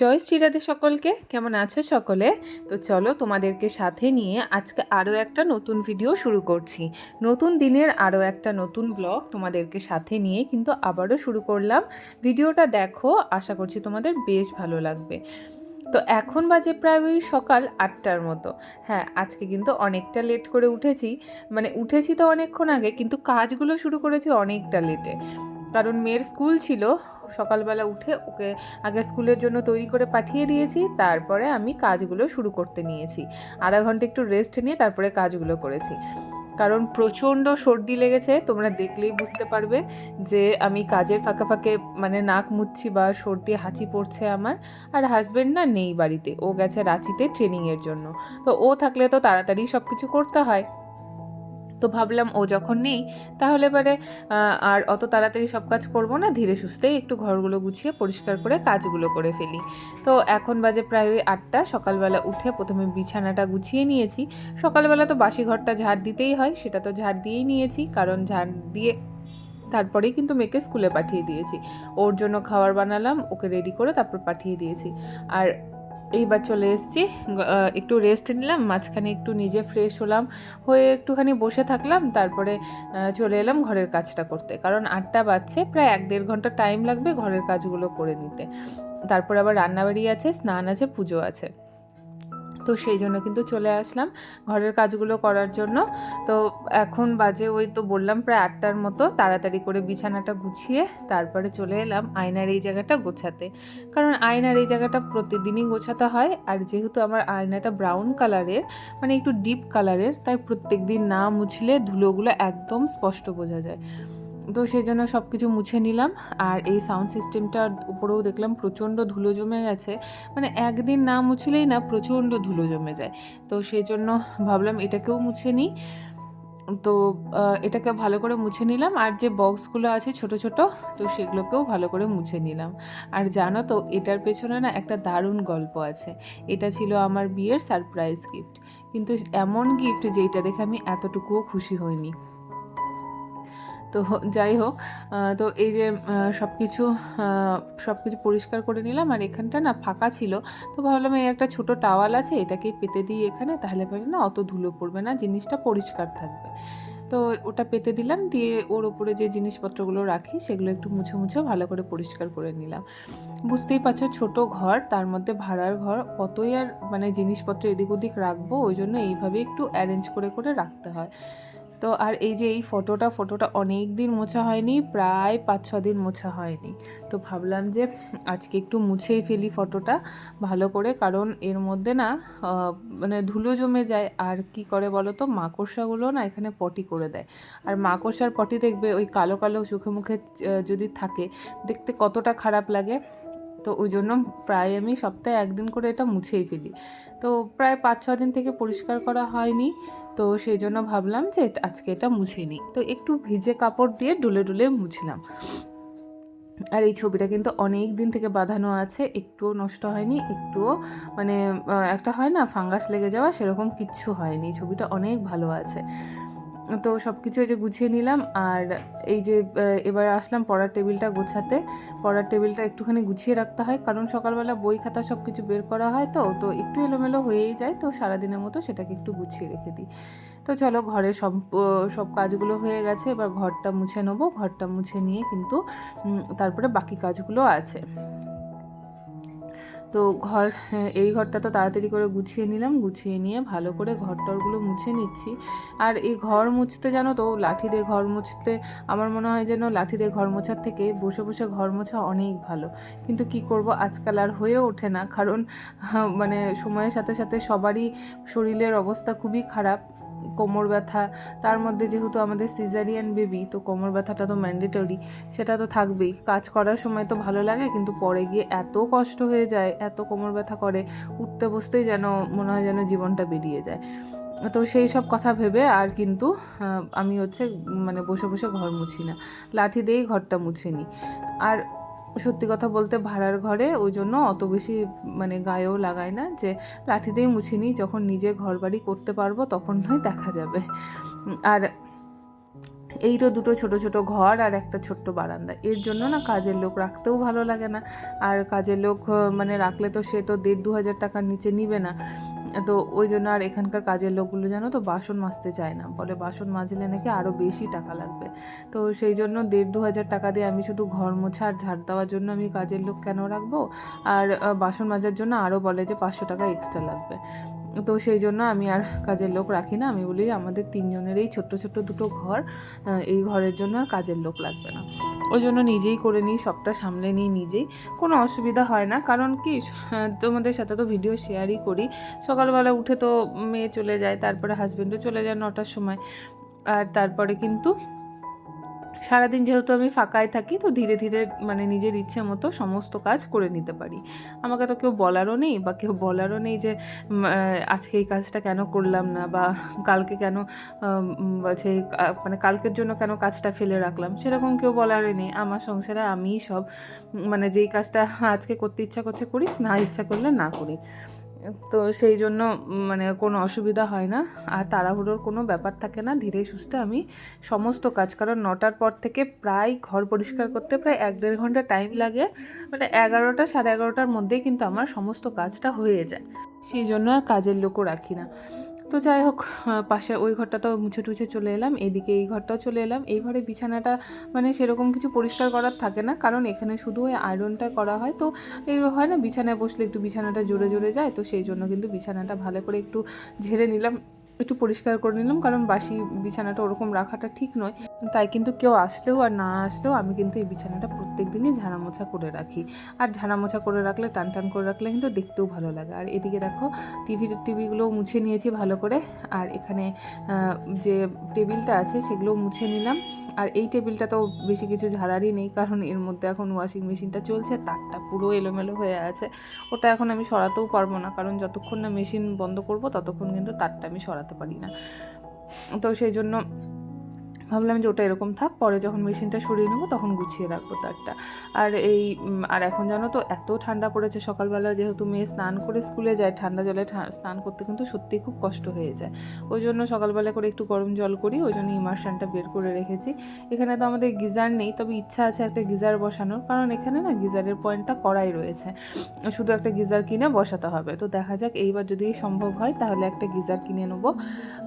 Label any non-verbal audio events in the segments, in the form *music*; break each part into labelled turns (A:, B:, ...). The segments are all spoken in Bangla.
A: জয় শ্রীরাধে সকলকে, কেমন আছো সকলে? তো চলো তোমাদেরকে সাথে নিয়ে আজকে আরও একটা নতুন ভিডিও শুরু করছি। নতুন দিনের আরও একটা নতুন ব্লগ তোমাদেরকে সাথে নিয়ে কিন্তু আবারও শুরু করলাম। ভিডিওটা দেখো, আশা করছি তোমাদের বেশ ভালো লাগবে। তো এখন বাজে প্রায় ওই সকাল আটটার মতো। হ্যাঁ আজকে কিন্তু অনেকটা লেট করে উঠেছি। মানে উঠেছি তো অনেকক্ষণ আগে, কিন্তু কাজগুলো শুরু করেছি অনেকটা লেটে কারণ মেয়ের স্কুল ছিল সকালবেলা উঠে ওকে আগে স্কুলের জন্য তৈরি করে পাঠিয়ে দিয়েছি, তারপরে আমি কাজগুলো শুরু করতে নিয়েছি। আধা ঘণ্টা একটু রেস্ট নিয়ে তারপরে কাজগুলো করেছি। কারণ প্রচণ্ড সর্দি লেগেছে, তোমরা দেখলেই বুঝতে পারবে যে আমি কাজের ফাঁকে ফাঁকে মানে নাক মুচ্ছি বা সর্দি, হাঁচি পড়ছে আমার। আর হাজব্যান্ড না নেই বাড়িতে, ও গেছে রাঁচিতে ট্রেনিংয়ের জন্য। তো ও থাকলে তো তাড়াতাড়ি সব কিছু করতে হয়। তো ভাবলাম ও যখন নেই, তাহলে এবারে আর অত তাড়াতাড়ি সব কাজ করব না, ধীরে সুস্থেই একটু ঘরগুলো গুছিয়ে পরিষ্কার করে কাজগুলো করে ফেলি। তো এখন বাজে প্রায় ওই আটটা, সকালবেলা উঠে প্রথমে বিছানাটা গুছিয়ে নিয়েছি। সকালবেলা তো বাসি ঘরটা ঝাড় দিতেই হয়, সেটা তো ঝাড় দিয়েই নিয়েছি, কারণ ঝাড় দিয়ে তারপরেই কিন্তু মেয়েকে স্কুলে পাঠিয়ে দিয়েছি। ওর জন্য খাবার বানালাম, ওকে রেডি করে তারপর পাঠিয়ে দিয়েছি। আর এইবার চলে এসেছি। একটু রেস্ট নিলাম, মাঝখানে একটু নিজে ফ্রেশ হলাম, হয়ে একটুখানি বসে থাকলাম, তারপরে চলে এলাম ঘরের কাজটা করতে। কারণ আটটা বাজছে, প্রায় এক দেড় ঘণ্টা টাইম লাগবে ঘরের কাজগুলো করে নিতে। তারপর আবার রান্নাবাড়ি আছে, স্নান আছে, পুজো আছে। তো সেই জন্য কিন্তু চলে আসলাম ঘরের কাজগুলো করার জন্য। তো এখন বাজে ওই তো বললাম প্রায় আটটার মতো। তাড়াতাড়ি করে বিছানাটা গুছিয়ে তারপরে চলে এলাম আয়নার এই জায়গাটা গোছাতে। কারণ আয়নার এই জায়গাটা প্রতিদিনই গোছাতে হয়। আর যেহেতু আমার আয়নাটা ব্রাউন কালারের মানে একটু ডিপ কালারের, তাই প্রত্যেক দিন না মুছলে ধুলোগুলো একদম স্পষ্ট বোঝা যায়। তো সেই জন্য সব কিছু মুছে নিলাম আর এই সাউন্ড সিস্টেমটার উপরেও দেখলাম প্রচণ্ড ধুলো জমে গেছে। মানে একদিন না মুছলেই না প্রচণ্ড ধুলো জমে যায়। তো সেই জন্য ভাবলাম এটাকেও মুছে নিই। তো এটাকে ভালো করে মুছে নিলাম আর যে বক্সগুলো আছে ছোট ছোট, তো সেগুলোকেও ভালো করে মুছে নিলাম। আর জানো তো, এটার পেছনে না একটা দারুণ গল্প আছে। এটা ছিল আমার বিয়ের সারপ্রাইজ গিফট কিন্তু এমন গিফট যেটা দেখে আমি এতটুকুও খুশি হইনি। তো যাই হোক তো এই যে সব কিছু সব কিছু পরিষ্কার করে নিলাম আর এখানটা না ফাঁকা ছিল। তো ভাবলাম এই একটা ছোট টাওয়াল আছে এটাকে পেতে দিই এখানে, তাহলে পরে না অত ধুলো পড়বে না, জিনিসটা পরিষ্কার থাকবে। তো ওটা পেতে দিলাম, দিয়ে ওর ওপরে যে জিনিসপত্রগুলো রাখি, সেগুলো একটু মুছে মুছে ভালো করে পরিষ্কার করে নিলাম। বুঝতেই পারছ, ছোট ঘর, তার মধ্যে ভাড়ার ঘর, কতই আর মানে জিনিসপত্র এদিক ওদিক রাখব, ওই জন্য এইভাবে একটু অ্যারেঞ্জ করে করে রাখতে হয়। তো আর এই যে এই ফটোটা ফটোটা অনেক দিন মোছা হয়নি, প্রায় পাঁচ ছ দিন মোছা হয়নি। তো ভাবলাম যে আজকে একটু মুছেই ফেলি ফটোটা ভালো করে, কারণ এর মধ্যে না মানে ধুলো জমে যায়। আর কি করে বলো তো মাকড়সাগুলো না এখানে পটি করে দেয়। আর মাকড়সার পটি দেখবে ওই কালো কালো চোখে মুখে যদি থাকে, দেখতে কতটা খারাপ লাগে। তো ওই জন্য প্রায় আমি সপ্তাহে একদিন করে এটা মুছেই ফেলি। তো প্রায় পাঁচ ছ দিন থেকে পরিষ্কার করা হয়নি। তো সেই জন্য ভাবলাম যে আজকে এটা মুছে নিই। তো একটু ভিজে কাপড় দিয়ে ডুলে ডুলে মুছলাম। আর এই ছবিটা কিন্তু অনেক দিন থেকে বাঁধানো আছে, একটুও নষ্ট হয়নি, একটুও মানে একটা হয় না, ফাঙ্গাস লেগে যাওয়া, সেরকম কিচ্ছু হয়নি। ছবিটা অনেক ভালো আছে। তো সব কিছু এই যে গুছিয়ে নিলাম আর এই যে এবার আসলাম পড়ার টেবিলটা গোছাতে। পড়ার টেবিলটা একটুখানি গুছিয়ে রাখতে হয়, কারণ সকালবেলা বই খাতা সব কিছু বের করা হয় তো তো একটু এলোমেলো হয়েই যায়, তো সারাদিনের মতো সেটাকে একটু গুছিয়ে রেখে দিই। তো চলো ঘরের সব সব কাজগুলো হয়ে গেছে, এবার ঘরটা মুছে নেব। ঘরটা মুছে নিয়ে কিন্তু তারপরে বাকি কাজগুলো আছে। তো ঘর হ্যাঁ, এই ঘরটা তো তাড়াতাড়ি করে গুছিয়ে নিলাম গুছিয়ে নিয়ে ভালো করে ঘর টরগুলো মুছে নিচ্ছি। আর এই ঘর মুছতে জানো তো লাঠি দিয়ে ঘর মুছতে আমার মনে হয় যেন লাঠি দিয়ে ঘর মোছার থেকে বসে বসে ঘর মোছা অনেক ভালো। কিন্তু কি করব আজকাল আর হয়ে ওঠে না কারণ মানে সময়ের সাথে সাথে সবারই শরীরের অবস্থা খুবই খারাপ। কোমর ব্যথা, তার মধ্যে যেহেতু আমাদের সিজারিয়ান বেবি তো কোমর ব্যথাটা তো ম্যান্ডেটরি সেটা তো থাকবেই। কাজ করার সময় তো ভালো লাগে, কিন্তু পরে গিয়ে এত কষ্ট হয়ে যায়, এত কোমর ব্যথা করে, উঠতে বসতেই যেন মনে হয় যেন জীবনটা বেরিয়ে যায়। তো সেই সব কথা ভেবে আর কিন্তু আমি হচ্ছে মানে বসে বসে ঘর মুছি না। লাঠি দিয়েই ঘরটা মুছে নিই। আর সত্যি কথা বলতে ভাড়ার ঘরে ওই জন্য অত বেশি মানে গায়েও লাগায় না যে লাঠিতেই মুছি নিই, যখন নিজে ঘর বাড়ি করতে পারব তখন নয় দেখা যাবে। আর এই তো দুটো ছোট ছোট ঘর আর একটা ছোট্ট বারান্দা। এর জন্য না কাজের লোক রাখতেও ভালো লাগে না। আর কাজের লোক মানে রাখলে তো সে তো দেড় দু হাজার টাকার নিচে নিবে না। তো ওই জন্য আর এখানকার কাজের লোকগুলো জানো তো বাসন মাজতে চায় না। বলে বাসন মাজলে নাকি আরও বেশি টাকা লাগবে। তো সেই জন্য দেড় দু হাজার টাকা দিয়ে আমি শুধু ঘর মোছা আর ঝাড় দেওয়ার জন্য আমি কাজের লোক কেন রাখব? আর বাসন মাজার জন্য আরও বলে যে পাঁচশো টাকা এক্সট্রা লাগবে। তো সেই জন্য আমি আর কাজের লোক রাখি না। আমি বলি আমাদের তিনজনের এই ছোট্ট ছোট্ট দুটো ঘর এই ঘরের জন্য আর কাজের লোক লাগবে না। ওই জন্য নিজেই করে নিই, সবটা সামলে নিই নিজেই। কোনো অসুবিধা হয় না, কারণ কি তোমাদের সাথে তো ভিডিও শেয়ারই করি। সকালবেলা উঠে তো মেয়ে চলে যায়, তারপরে হাজব্যান্ডও চলে যায় নটার সময়। আর তারপরে কিন্তু সারাদিন যেহেতু আমি ফাঁকায় থাকি, তো ধীরে ধীরে মানে নিজের ইচ্ছে মতো সমস্ত কাজ করে নিতে পারি। আমাকে তো কেউ বলারও নেই বা কেউ বলারও নেই যে আজকে এই কাজটা কেন করলাম না বা কালকে কেন কা- মানে কালকের জন্য কেন কাজটা ফেলে রাখলাম? সেরকম কেউ বলারই নেই। আমার সংসারে আমিই সব মানে যেই কাজটা আজকে করতে ইচ্ছা করছে করি, না ইচ্ছা করলে না করি। তো সেই জন্য মানে কোনো অসুবিধা হয় না। আর তাড়াহুড়োর কোনো ব্যাপার থাকে না। ধীরে সুস্থে আমি সমস্ত কাজ, কারণ নটার পর থেকে প্রায় ঘর পরিষ্কার করতে প্রায় এক দেড় ঘণ্টা টাইম লাগে। মানে এগারোটা সাড়ে এগারোটার মধ্যেই কিন্তু আমার সমস্ত কাজটা হয়ে যায়। সেই জন্য আর কাজের লোকও রাখি না। তো যাই হোক পাশে ওই ঘরটা তো মুছে টুছে চলে এলাম, এদিকে এই ঘরটাও চলে এলাম। এই ঘরে বিছানাটা মানে সেরকম কিছু পরিষ্কার করার থাকে না, কারণ এখানে শুধু ওই আয়রনটা করা হয়। তো এই হয় না, বিছানায় বসলে একটু বিছানাটা জোরে জোরে যায়, তো সেই জন্য কিন্তু বিছানাটা ভালো করে একটু ঝেড়ে নিলাম। একটু পরিষ্কার করে নিলাম, কারণ বাসি বিছানাটা ওরকম রাখাটা ঠিক নয়। তাই কিন্তু কেউ আসলেও আর না আসলেও আমি কিন্তু এই বিছানাটা প্রত্যেক দিনই ঝাড়ামোছা করে রাখি। আর ঝাড়ামোছা করে রাখলে, টান টান করে রাখলে কিন্তু দেখতেও ভালো লাগে। আর এদিকে দেখো টিভির টিভিগুলো মুছে নিয়েছি ভালো করে। আর এখানে যে টেবিলটা আছে সেগুলো মুছে নিলাম। আর এই টেবিলটা তো বেশি কিছু ঝাড়ারই নেই, কারণ এর মধ্যে এখন ওয়াশিং মেশিনটা চলছে, তারটা পুরো এলোমেলো হয়ে আছে। ওটা এখন আমি সরাতেও পারব না, কারণ যতক্ষণ না মেশিন বন্ধ করব, ততক্ষণ কিন্তু তারটা আমি সরাতে পারি না। তো সেই জন্য ভাবলাম যে ওটা এরকম থাক পরে যখন মেশিনটা সরিয়ে নেব তখন গুছিয়ে রাখব তারটা। আর এই আর এখন জানো তো এত ঠান্ডা পড়েছে সকালবেলা যেহেতু মেয়ে স্নান করে স্কুলে যায় ঠান্ডা জলে স্নান করতে কিন্তু সত্যিই খুব কষ্ট হয়ে যায়। ওই জন্য সকালবেলা করে একটু গরম জল করি ওই জন্য ইমার্শনটা বের করে রেখেছি। এখানে তো আমাদের গিজার নেই তবে ইচ্ছা আছে একটা গিজার বসানোর কারণ এখানে না গিজারের পয়েন্টটা করাই রয়েছে। শুধু একটা গিজার কিনে বসাতে হবে। তো দেখা যাক এইবার যদি সম্ভব হয় তাহলে একটা গিজার কিনে নেব।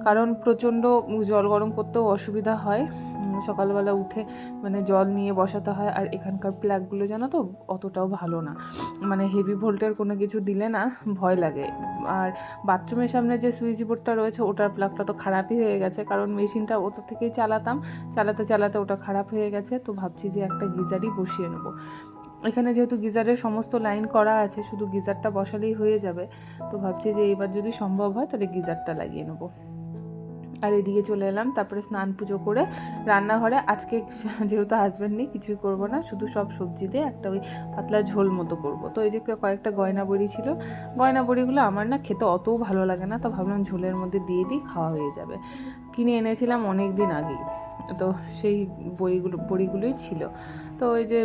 A: কারণ প্রচণ্ড জল গরম করতেও অসুবিধা হয়। উম, সকালবেলা উঠে মানে জল নিয়ে বসাতে হয়। আর এখানকার প্লাগগুলো জানো তো অতটাও ভালো না। মানে হেভি ভোল্টের কোনো কিছু দিলে না ভয় লাগে। আর বাথরুমের সামনে যে সুইচ বোর্ডটা রয়েছে ওটার প্লাগটা তো খারাপই হয়ে গেছে। কারণ মেশিনটা ওটা থেকেই চালাতাম। চালাতে চালাতে ওটা খারাপ হয়ে গেছে। তো ভাবছি যে একটা গিজারই বসিয়ে নেব। এখানে যেহেতু গিজারের সমস্ত লাইন করা আছে শুধু গিজারটা বসালেই হয়ে যাবে। তো ভাবছি যে এবার যদি সম্ভব হয় তাহলে গিজারটা লাগিয়ে নেব। আর এদিকে চলে এলাম, তারপরে স্নান পুজো করে রান্নাঘরে। আজকে *laughs* যেহেতু হাজব্যান্ড নেই, কিছুই করব না, শুধু সব সবজি দিয়ে একটা ওই পাতলা ঝোল মতো করব। তো এই যে কয়েকটা গয়না বড়ি ছিল, গয়না বড়িগুলো আমার না খেতে অতও ভালো লাগে না, তো ভাবলাম ঝোলের মধ্যে দিয়ে দিই, খাওয়া হয়ে যাবে। কিনে এনেছিলাম অনেক দিন আগেই। তো সেই বড়িগুলো, বড়িগুলোই ছিল। তো ওই যে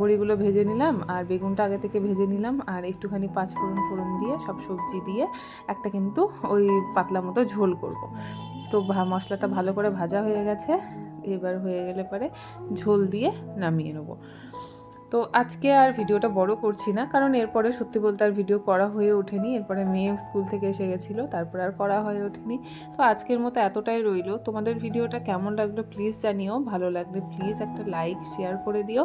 A: বড়িগুলো ভেজে নিলাম, আর বেগুনটা আগে থেকে ভেজে নিলাম, আর একটুখানি পাঁচ ফোড়ন ফোড়ন দিয়ে, সব সবজি দিয়ে একটা কিন্তু ওই পাতলা মতো ঝোল করব। তো মশলাটা ভালো করে ভাজা হয়ে গেছে, এবার হয়ে গেলে পরে ঝোল দিয়ে নামিয়ে নেব। তো আজকে আর ভিডিওটা বড় করছি না, কারণ এরপরে সত্যি বলতে আর ভিডিও করা হয়ে ওঠেনি। এরপরে মেয়ে স্কুল থেকে এসে গেছিল, তারপর আর করা হয়ে ওঠেনি। তো আজকের মতো এতটাই রইল। তোমাদের ভিডিওটা কেমন লাগল প্লিজ জানিও, ভালো লাগলে প্লিজ একটা লাইক শেয়ার করে দিও।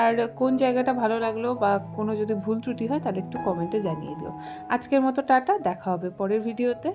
A: আর কোন জায়গাটা ভালো লাগল বা কোনো যদি ভুল ত্রুটি হয় তাহলে একটু কমেন্টে জানিয়ে দিও। আজকের মতো টাটা, দেখা হবে পরের ভিডিওতে